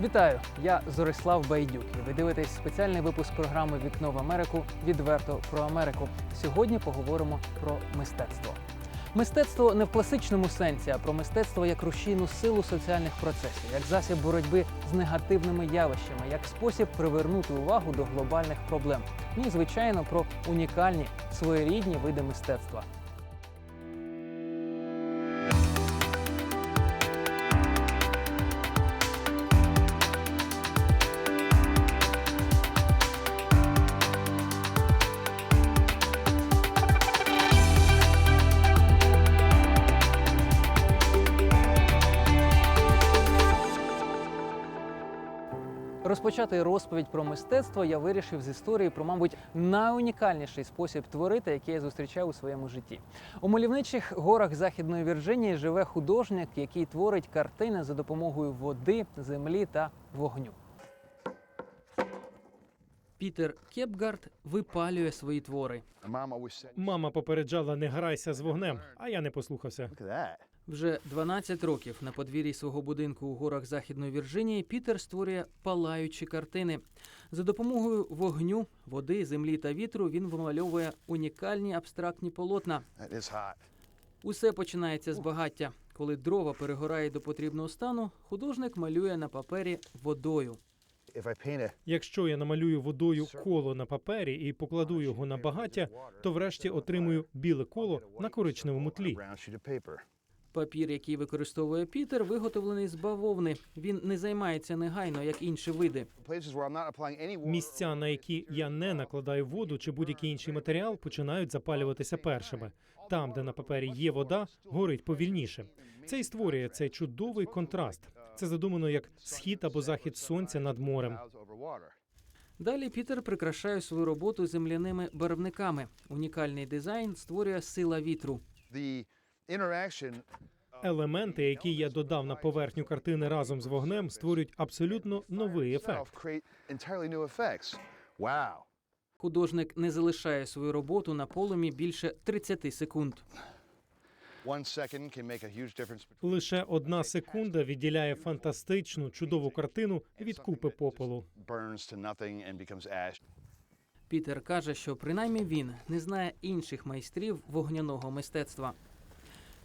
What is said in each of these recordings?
Вітаю! Я Зорислав Байдюк. і Ви дивитесь спеціальний випуск програми Вікно в Америку відверто про Америку. Сьогодні поговоримо про мистецтво. Мистецтво не в класичному сенсі, а про мистецтво як рушійну силу соціальних процесів, як засіб боротьби з негативними явищами, як спосіб привернути увагу до глобальних проблем. Ну і звичайно про унікальні своєрідні види мистецтва. Розпочати розповідь про мистецтво я вирішив з історії про, мабуть, найунікальніший спосіб творити, який я зустрічав у своєму житті. У мальовничих горах Західної Вірджинії живе художник, який творить картини за допомогою води, землі та вогню. Пітер Кепгард випалює свої твори. Мама попереджала не грайся з вогнем, а я не послухався. Вже 12 років на подвір'ї свого будинку у горах Західної Вірджинії Пітер створює палаючі картини. За допомогою вогню, води, землі та вітру він вимальовує унікальні абстрактні полотна. Усе починається з багаття. Коли дрова перегорають до потрібного стану, художник малює на папері водою. Якщо я намалюю водою коло на папері і покладу його на багаття, то врешті отримую біле коло на коричневому тлі. Папір, який використовує Пітер, виготовлений з бавовни. Він не займається негайно, як інші види. Місця, на які я не накладаю воду чи будь-який інший матеріал, починають запалюватися першими. Там, де на папері є вода, горить повільніше. Це і створює цей чудовий контраст. Це задумано як схід або захід сонця над морем. Далі Пітер прикрашає свою роботу земляними барвниками. Унікальний дизайн створює сила вітру. Елементи, які я додав на поверхню картини разом з вогнем, створюють абсолютно новий ефект. Художник не залишає свою роботу на полумі більше 30 секунд. Лише одна секунда відділяє фантастичну чудову картину від купи попелу. Пітер каже, що принаймні він не знає інших майстрів вогняного мистецтва.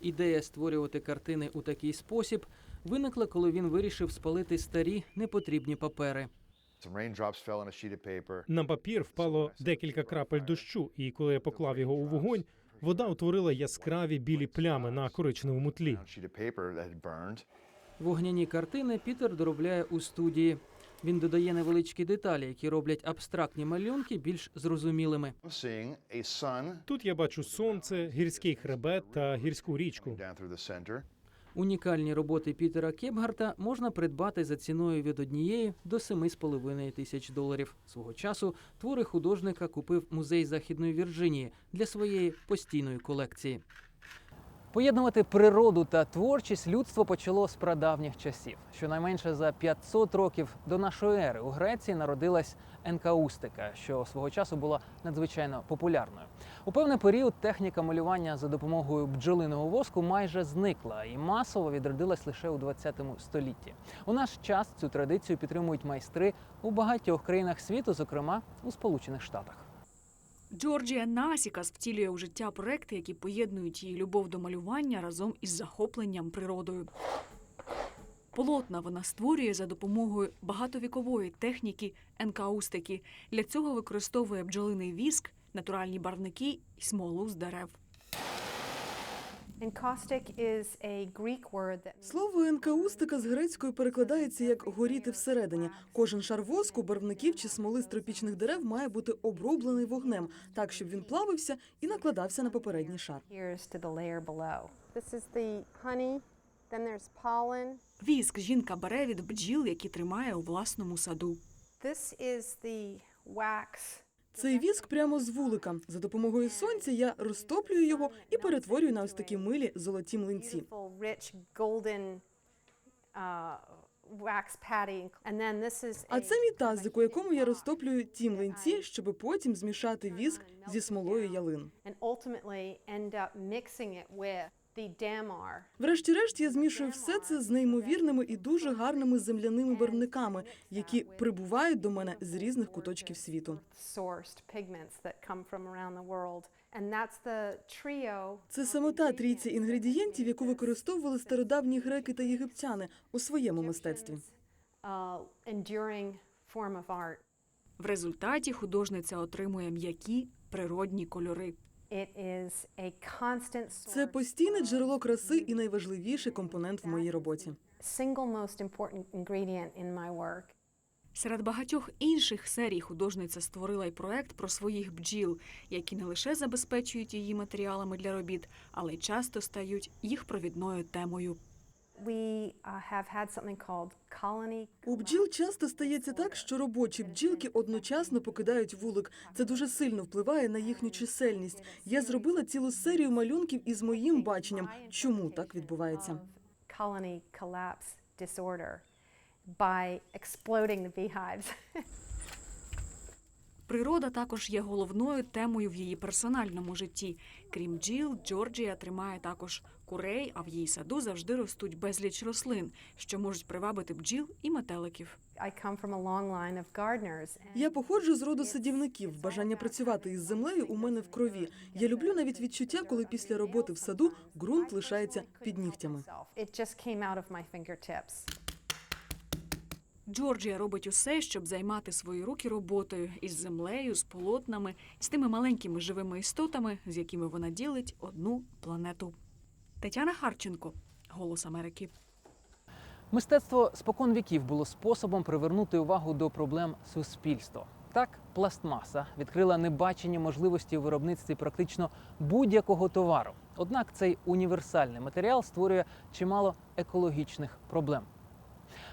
Ідея створювати картини у такий спосіб виникла, коли він вирішив спалити старі непотрібні папери. На папір впало декілька крапель дощу, і коли я поклав його у вогонь, вода утворила яскраві білі плями на коричневому тлі. Вогняні картини Пітер доробляє у студії. Він додає невеличкі деталі, які роблять абстрактні малюнки більш зрозумілими. Тут я бачу сонце, гірський хребет та гірську річку. Унікальні роботи Пітера Кепгарта можна придбати за ціною від однієї до 7,5 тисяч доларів. Свого часу твори художника купив музей Західної Вірджинії для своєї постійної колекції. Поєднувати природу та творчість людство почало з прадавніх часів. Щонайменше за 500 років до нашої ери у Греції народилась енкаустика, що свого часу була надзвичайно популярною. У певний період техніка малювання за допомогою бджолиного воску майже зникла і масово відродилась лише у 20 столітті. У наш час цю традицію підтримують майстри у багатьох країнах світу, зокрема у Сполучених Штатах. Джорджія Насікас втілює у життя проекти, які поєднують її любов до малювання разом із захопленням природою. Полотна вона створює за допомогою багатовікової техніки енкаустики. Для цього використовує бджолиний віск, натуральні барвники і смолу з дерев. Слово енкаустика з грецької перекладається як горіти всередині. Кожен шар воску, барвників чи смоли з тропічних дерев має бути оброблений вогнем, так щоб він плавився і накладався на попередній шар. adheres to the layer below. This is the honey, then there's pollen. Віск жінка бере від бджіл, які тримає у власному саду. This is the wax. Цей віск прямо з вулика. За допомогою сонця я розтоплюю його і перетворюю на ось такі милі золоті млинці. Uh, А це мій тазик, у якому я розтоплюю ті млинці, щоб потім змішати віск зі смолою ялин. Damar. Врешті-решт я змішую все це з неймовірними і дуже гарними земляними барвниками, які прибувають до мене з різних куточків світу. Це саме та трійця інгредієнтів, яку використовували стародавні греки та єгиптяни у своєму мистецтві. Uh. В результаті художниця отримує м'які природні кольори. It is a constant Це постійне джерело краси і найважливіший компонент в моїй роботі. single most important ingredient in my work. Серед багатьох інших серій художниця створила й проект про своїх бджіл, які не лише забезпечують її матеріалами для робіт, але й часто стають їх провідною темою. У бджіл часто стається так, що робочі бджілки одночасно покидають вулик. Це дуже сильно впливає на їхню чисельність. Я зробила цілу серію малюнків із моїм баченням, чому так відбувається. colony collapse disorder by exploding the beehives. Природа також є головною темою в її персональному житті. Крім бджіл, Джорджія тримає також курей, а в її саду завжди ростуть безліч рослин, що можуть привабити бджіл і метеликів. Я походжу з роду садівників. Бажання працювати із землею у мене в крові. Я люблю навіть відчуття, коли після роботи в саду ґрунт лишається під нігтями. Джорджія робить усе, щоб займати свої руки роботою із землею, з полотнами, з тими маленькими живими істотами, з якими вона ділить одну планету. Тетяна Харченко, Голос Америки. Мистецтво спокон віків було способом привернути увагу до проблем суспільства. Так, пластмаса відкрила небачені можливості у виробництві практично будь-якого товару. Однак цей універсальний матеріал створює чимало екологічних проблем.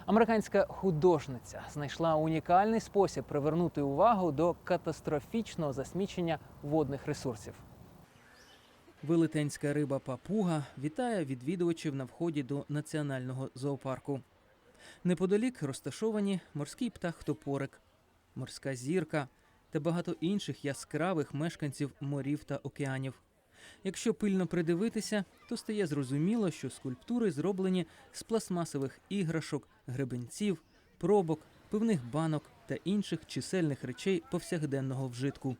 Американська художниця знайшла унікальний спосіб привернути увагу до катастрофічного засмічення водних ресурсів. Велетенська риба папуга вітає відвідувачів на вході до національного зоопарку. Неподалік розташовані морський птах топорик, морська зірка та багато інших яскравих мешканців морів та океанів. Якщо пильно придивитися, то стає зрозуміло, що скульптури зроблені з пластмасових іграшок, гребенців, пробок, пивних банок та інших чисельних речей повсякденного вжитку.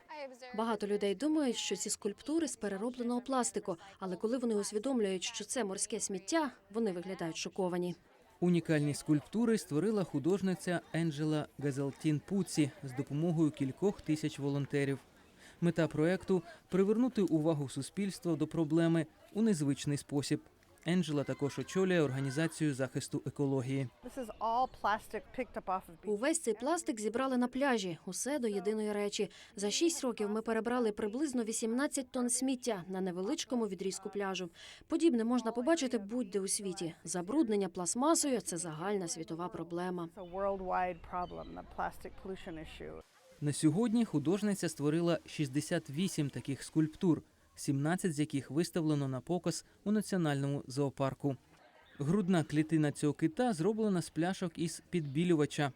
Багато людей думають, що ці скульптури з переробленого пластику, але коли вони усвідомлюють, що це морське сміття, вони виглядають шоковані. Унікальні скульптури створила художниця Енджела Газалтін Пуці з допомогою кількох тисяч волонтерів. Мета проекту привернути увагу суспільства до проблеми у незвичний спосіб. Енджела також очолює організацію захисту екології. Увесь цей пластик зібрали на пляжі, усе до єдиної речі. За шість років ми перебрали приблизно 18 тонн сміття на невеличкому відрізку пляжу. Подібне можна побачити будь-де у світі. Забруднення пластмасою це загальна світова проблема. На сьогодні художниця створила 68 таких скульптур, 17 з яких виставлено на показ у національному зоопарку. Грудна клітина цього кита зроблена з пляшок із підбілювача.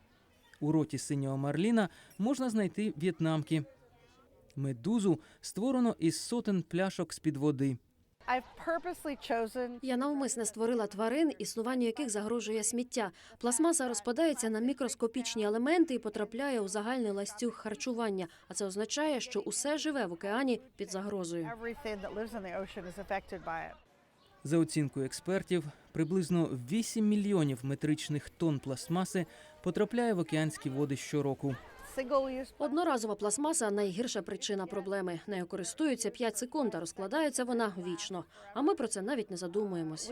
У роті синього марліна можна знайти в'єтнамки. Медузу створено із сотень пляшок з-під води. I've Я навмисне створила тварин, існуванню яких загрожує сміття. Пластмаса розпадається на мікроскопічні елементи і потрапляє у загальний ластюг харчування. А це означає, що усе живе в океані під загрозою. За оцінкою експертів, приблизно 8 мільйонів метричних тонн пластмаси потрапляє в океанські води щороку. Одноразова пластмаса найгірша причина проблеми. Нею користуються 5 секунд, а розкладається вона вічно. А ми про це навіть не задумуємось.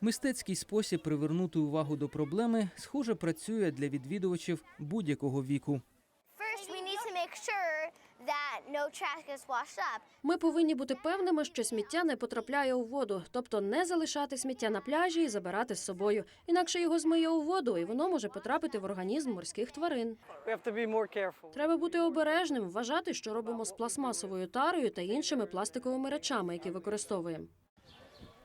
Мистецький спосіб привернути увагу до проблеми, схоже, працює для відвідувачів будь-якого віку. Ми повинні бути певними, що сміття не потрапляє у воду, тобто не залишати сміття на пляжі і забирати з собою. Інакше його змиє у воду, і воно може потрапити в організм морських тварин. Треба бути обережним, вважати, що робимо з пластмасовою тарою та іншими пластиковими речами, які використовуємо.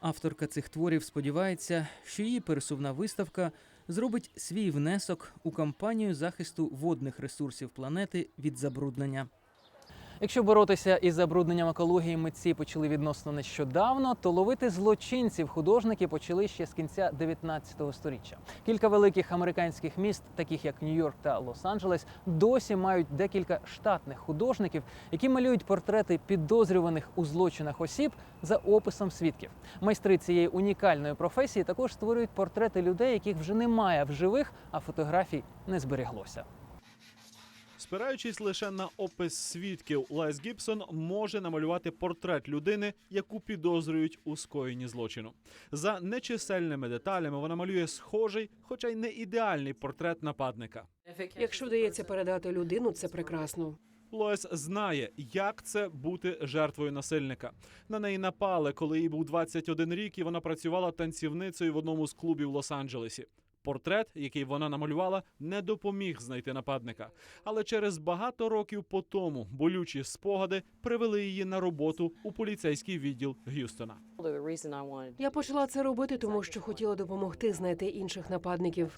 Авторка цих творів сподівається, що її пересувна виставка зробить свій внесок у кампанію захисту водних ресурсів планети від забруднення. Якщо боротися із забрудненням екології митці почали відносно нещодавно, то ловити злочинців художники почали ще з кінця 19 століття. Кілька великих американських міст, таких як Нью-Йорк та Лос-Анджелес, досі мають декілька штатних художників, які малюють портрети підозрюваних у злочинах осіб за описом свідків. Майстри цієї унікальної професії також створюють портрети людей, яких вже немає в живих, а фотографій не зберіглося. Спираючись лише на опис свідків, Лес Гібсон може намалювати портрет людини, яку підозрюють у скоєнні злочину. За нечисельними деталями вона малює схожий, хоча й не ідеальний портрет нападника. Якщо вдається передати людину, це прекрасно. Лоес знає, як це бути жертвою насильника. На неї напали, коли їй був 21 рік, і вона працювала танцівницею в одному з клубів Лос-Анджелесі. Портрет, який вона намалювала, не допоміг знайти нападника. Але через багато років по тому болючі спогади привели її на роботу у поліцейський відділ Г'юстона. Я почала це робити, тому що хотіла допомогти знайти інших нападників.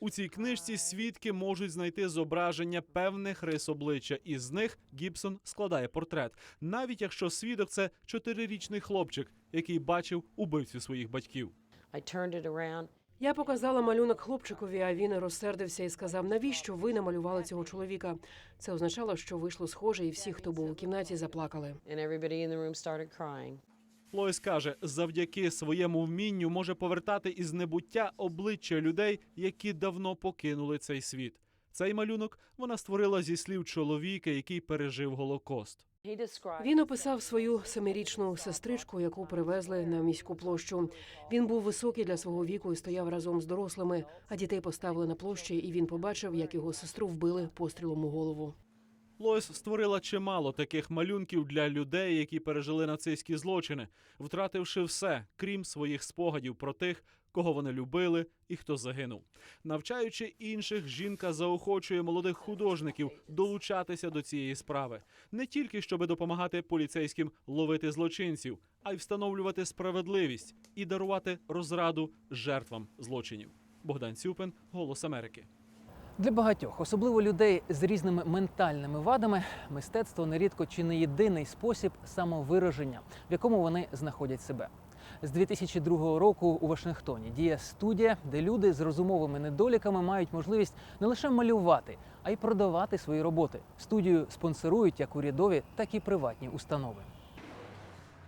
У цій книжці свідки можуть знайти зображення певних рис обличчя, і з них Гібсон складає портрет, навіть якщо свідок це чотирирічний хлопчик, який бачив убивцю своїх батьків. Я показала малюнок хлопчикові, а він розсердився і сказав: навіщо ви намалювали цього чоловіка? Це означало, що вийшло схоже, і всі, хто був у кімнаті, заплакали. Лоїс каже, завдяки своєму вмінню може повертати із небуття обличчя людей, які давно покинули цей світ. Цей малюнок вона створила зі слів чоловіка, який пережив Голокост. Він описав свою семирічну сестричку, яку привезли на міську площу. Він був високий для свого віку і стояв разом з дорослими. А дітей поставили на площі, і він побачив, як його сестру вбили пострілом у голову. Лоїс створила чимало таких малюнків для людей, які пережили нацистські злочини, втративши все, крім своїх спогадів про тих, кого вони любили і хто загинув. Навчаючи інших, жінка заохочує молодих художників долучатися до цієї справи не тільки щоб допомагати поліцейським ловити злочинців, а й встановлювати справедливість і дарувати розраду жертвам злочинів. Богдан Цюпин, Голос Америки. Для багатьох, особливо людей з різними ментальними вадами, мистецтво нерідко чи не єдиний спосіб самовираження, в якому вони знаходять себе. З 2002 року у Вашингтоні діє студія, де люди з розумовими недоліками мають можливість не лише малювати, а й продавати свої роботи. Студію спонсорують як урядові, так і приватні установи.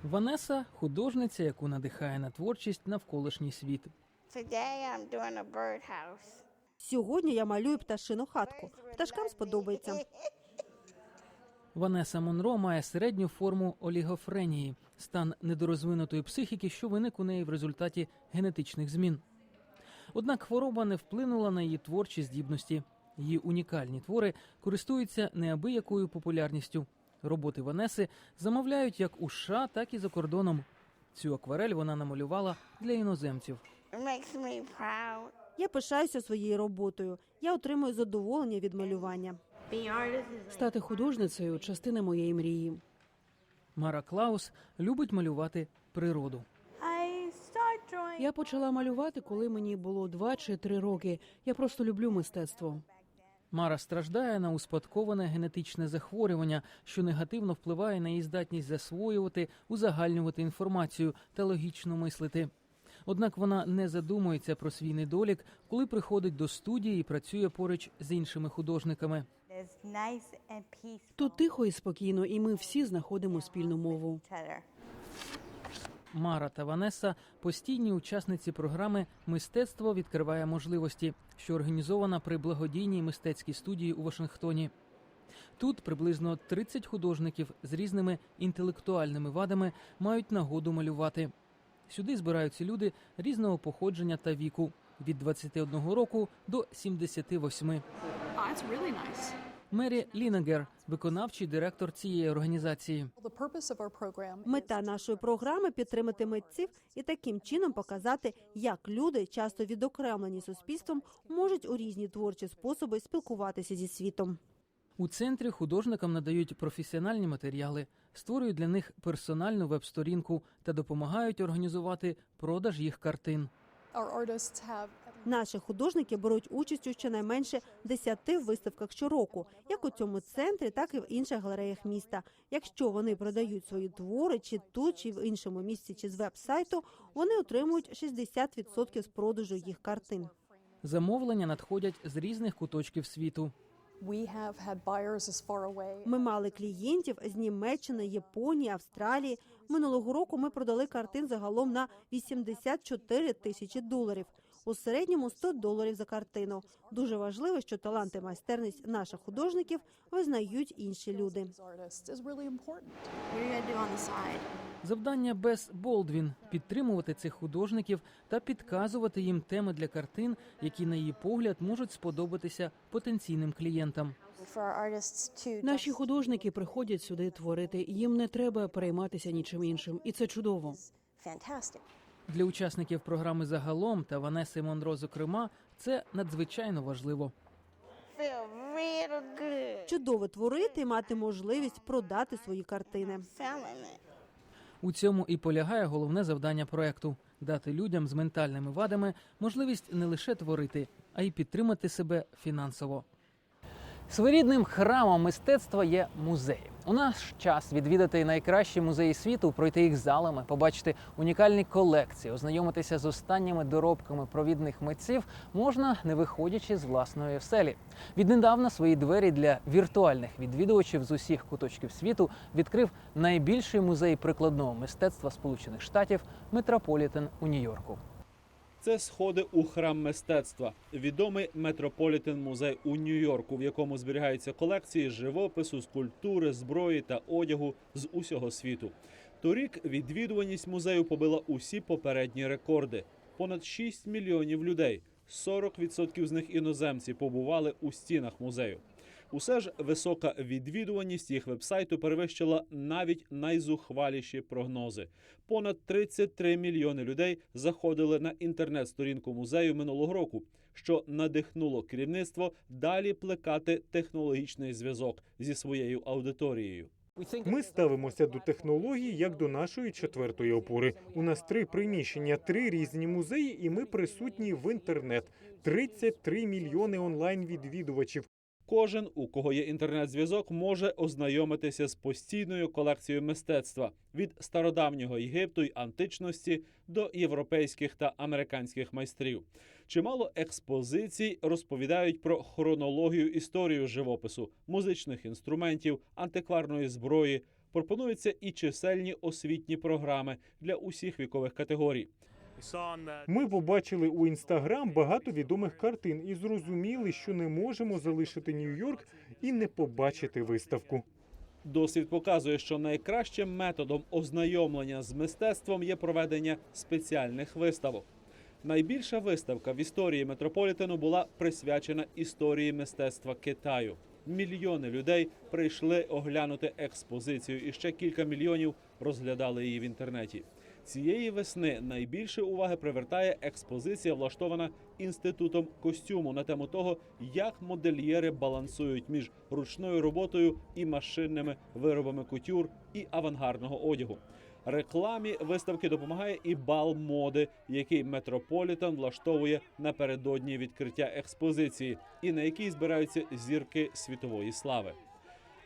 Ванеса художниця, яку надихає на творчість навколишній світ. Today I'm doing a birdhouse. Сьогодні я малюю пташину хатку. Пташкам сподобається. Ванеса Монро має середню форму олігофренії, стан недорозвинутої психіки, що виник у неї в результаті генетичних змін. Однак хвороба не вплинула на її творчі здібності. Її унікальні твори користуються неабиякою популярністю. Роботи Ванеси замовляють як у США, так і за кордоном. Цю акварель вона намалювала для іноземців. It makes me proud. Я пишаюся своєю роботою. Я отримую задоволення від малювання. Стати художницею частина моєї мрії. Мара Клаус любить малювати природу. Я почала малювати, коли мені було два чи три роки. Я просто люблю мистецтво. Мара страждає на успадковане генетичне захворювання, що негативно впливає на її здатність засвоювати, узагальнювати інформацію та логічно мислити. Однак вона не задумується про свій недолік, коли приходить до студії і працює поруч з іншими художниками. Тут тихо і спокійно, і ми всі знаходимо спільну мову. Мара та Ванеса постійні учасниці програми Мистецтво відкриває можливості, що організована при благодійній мистецькій студії у Вашингтоні. Тут приблизно 30 художників з різними інтелектуальними вадами мають нагоду малювати. Сюди збираються люди різного походження та віку від 21 року до 78. Ah, it's. Мері Лінегер, виконавчий директор цієї організації. Мета нашої програми підтримати митців і таким чином показати, як люди, часто відокремлені суспільством, можуть у різні творчі способи спілкуватися зі світом. У центрі художникам надають професіональні матеріали, створюють для них персональну веб-сторінку та допомагають організувати продаж їх картин. Наші художники беруть участь у щонайменше 10 виставках щороку, як у цьому центрі, так і в інших галереях міста. Якщо вони продають свої твори чи тут, чи в іншому місці, чи з веб-сайту, вони отримують 60% з продажу їх картин. Замовлення надходять з різних куточків світу. Ми мали клієнтів з Німеччини, Японії, Австралії. Минулого року ми продали картин загалом на 84 тисячі доларів. У середньому 100 доларів за картину. Дуже важливо, що талант і майстерність наших художників визнають інші люди. Завдання Бес Болдвін підтримувати цих художників та підказувати їм теми для картин, які, на її погляд, можуть сподобатися потенційним клієнтам. Наші художники приходять сюди творити, їм не треба перейматися нічим іншим, і це чудово. Для учасників програми загалом та Ванеси Монро, зокрема, це надзвичайно важливо. Чудово творити і мати можливість продати свої картини. У цьому і полягає головне завдання проекту дати людям з ментальними вадами можливість не лише творити, а й підтримати себе фінансово. Своєрідним храмом мистецтва є музеї. У наш час відвідати найкращі музеї світу, пройти їх залами, побачити унікальні колекції, ознайомитися з останніми доробками провідних митців можна, не виходячи з власної оселі. Віднедавна свої двері для віртуальних відвідувачів з усіх куточків світу відкрив найбільший музей прикладного мистецтва Сполучених Штатів Метрополітен у Нью-Йорку. Це сходи у храм мистецтва, відомий Метрополітен музей у Нью-Йорку, в якому зберігаються колекції живопису, скульптури, зброї та одягу з усього світу. Торік відвідуваність музею побила усі попередні рекорди. Понад 6 мільйонів людей, 40% з них іноземці, побували у стінах музею. Усе ж висока відвідуваність їх вебсайту перевищила навіть найзухваліші прогнози. Понад 33 мільйони людей заходили на інтернет-сторінку музею минулого року, що надихнуло керівництво далі плекати технологічний зв'язок зі своєю аудиторією. Ми ставимося до технологій як до нашої четвертої опори. У нас три приміщення, три різні музеї, і ми присутні в інтернет. 33 мільйони онлайн-відвідувачів. Кожен, у кого є інтернет-зв'язок, може ознайомитися з постійною колекцією мистецтва від стародавнього Єгипту й античності до європейських та американських майстрів. Чимало експозицій розповідають про хронологію історію живопису, музичних інструментів, антикварної зброї. Пропонуються і чисельні освітні програми для усіх вікових категорій. Ми побачили у інстаграм багато відомих картин і зрозуміли, що не можемо залишити Нью-Йорк і не побачити виставку. Досвід показує, що найкращим методом ознайомлення з мистецтвом є проведення спеціальних виставок. Найбільша виставка в історії метрополітену була присвячена історії мистецтва Китаю. Мільйони людей прийшли оглянути експозицію, і ще кілька мільйонів розглядали її в інтернеті. Цієї весни найбільше уваги привертає експозиція, влаштована інститутом костюму на тему того, як модельєри балансують між ручною роботою і машинними виробами кутюр і авангардного одягу. Рекламі виставки допомагає і бал моди, який Метрополітен влаштовує напередодні відкриття експозиції, і на якій збираються зірки світової слави.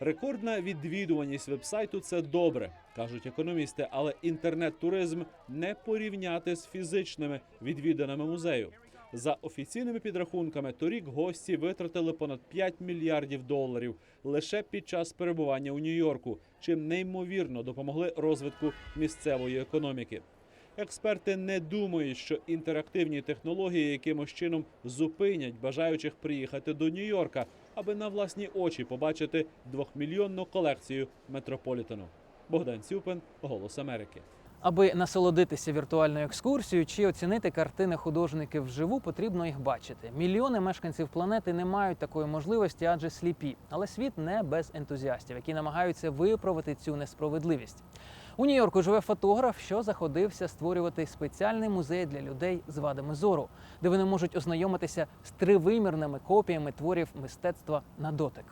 Рекордна відвідуваність вебсайту це добре, кажуть економісти, але інтернет-туризм не порівняти з фізичними відвіданими музею. За офіційними підрахунками, торік гості витратили понад 5 мільярдів доларів лише під час перебування у Нью-Йорку, чим неймовірно допомогли розвитку місцевої економіки. Експерти не думають, що інтерактивні технології якимось чином зупинять бажаючих приїхати до Нью-Йорка, аби на власні очі побачити двохмільйонну колекцію метрополітену. Богдан Цюпин, Голос Америки. Аби насолодитися віртуальною екскурсією чи оцінити картини художників вживу, потрібно їх бачити. Мільйони мешканців планети не мають такої можливості, адже сліпі. Але світ не без ентузіастів, які намагаються виправити цю несправедливість. У Нью-Йорку живе фотограф, що заходився створювати спеціальний музей для людей з вадами зору, де вони можуть ознайомитися з тривимірними копіями творів мистецтва на дотик.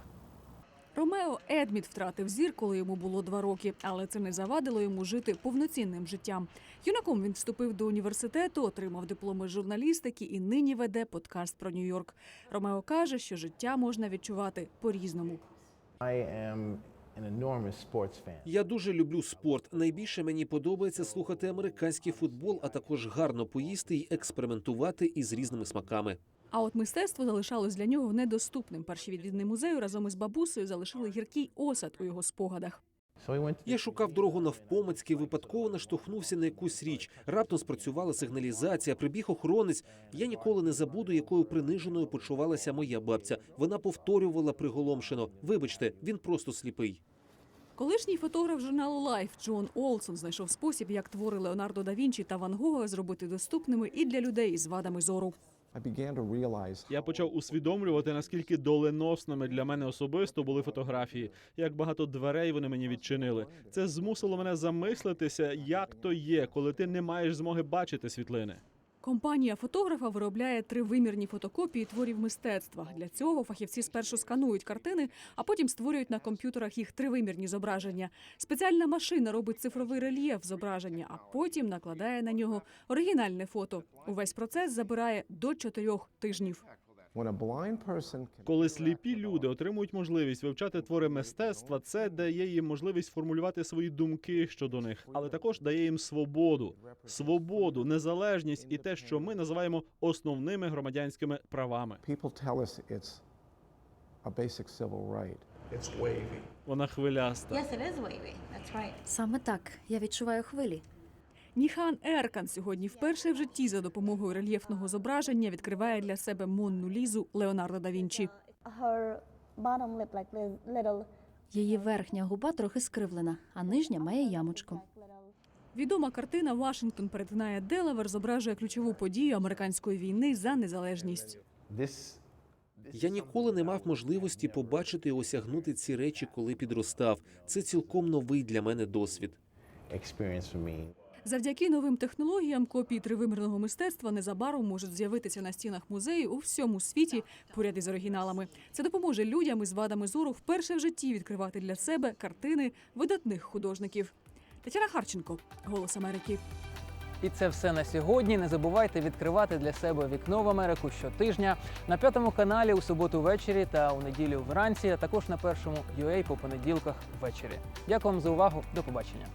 Ромео Едміт втратив зір, коли йому було два роки, але це не завадило йому жити повноцінним життям. Юнаком він вступив до університету, отримав дипломи журналістики і нині веде подкаст про Нью-Йорк. Ромео каже, що життя можна відчувати по-різному. I am an enormous sports fan. Я дуже люблю спорт. Найбільше мені подобається слухати американський футбол, а також гарно поїсти і експериментувати із різними смаками. А от мистецтво залишалось для нього недоступним. Перші відвідини музею разом із бабусею залишили гіркий осад у його спогадах. Я шукав дорогу навпомацьки, випадково наштовхнувся на якусь річ. Раптом спрацювала сигналізація, прибіг охоронець. Я ніколи не забуду, якою приниженою почувалася моя бабця. Вона повторювала приголомшено. Вибачте, він просто сліпий. Колишній фотограф журналу Life Джон Олсон знайшов спосіб, як твори Леонардо да Вінчі та Ван Гога зробити доступними і для людей із вадами зору. Я почав усвідомлювати, наскільки доленосними для мене особисто були фотографії, як багато дверей вони мені відчинили. Це змусило мене замислитися, як то є, коли ти не маєш змоги бачити світлини. Компанія фотографа виробляє тривимірні фотокопії творів мистецтва. Для цього фахівці спершу сканують картини, а потім створюють на комп'ютерах їх тривимірні зображення. Спеціальна машина робить цифровий рельєф зображення, а потім накладає на нього оригінальне фото. Увесь процес забирає до чотирьох тижнів. When a blind Коли сліпі люди отримують можливість вивчати твори мистецтва, це дає їм можливість формулювати свої думки щодо них, але також дає їм свободу, свободу, незалежність і те, що ми називаємо основними громадянськими правами. people tell us it's a basic civil right. Вона хвиляста. it is wavy. That's right. Саме так я відчуваю хвилі. Ніхан Еркан сьогодні вперше в житті за допомогою рельєфного зображення відкриває для себе Монну Лізу Леонардо да Вінчі. Її верхня губа трохи скривлена, а нижня має ямочку. Відома картина Вашингтон перетинає Делавер зображує ключову подію американської війни за незалежність. Я ніколи не мав можливості побачити і осягнути ці речі, коли підростав. Це цілком новий для мене досвід. Завдяки новим технологіям копії тривимірного мистецтва незабаром можуть з'явитися на стінах музею у всьому світі поряд із оригіналами. Це допоможе людям із вадами зору вперше в житті відкривати для себе картини видатних художників. Тетяна Харченко, Голос Америки. І це все на сьогодні. Не забувайте відкривати для себе вікно в Америку щотижня на п'ятому каналі у суботу ввечері та у неділю вранці, а також на першому UA по понеділках ввечері. Дякую вам за увагу. До побачення.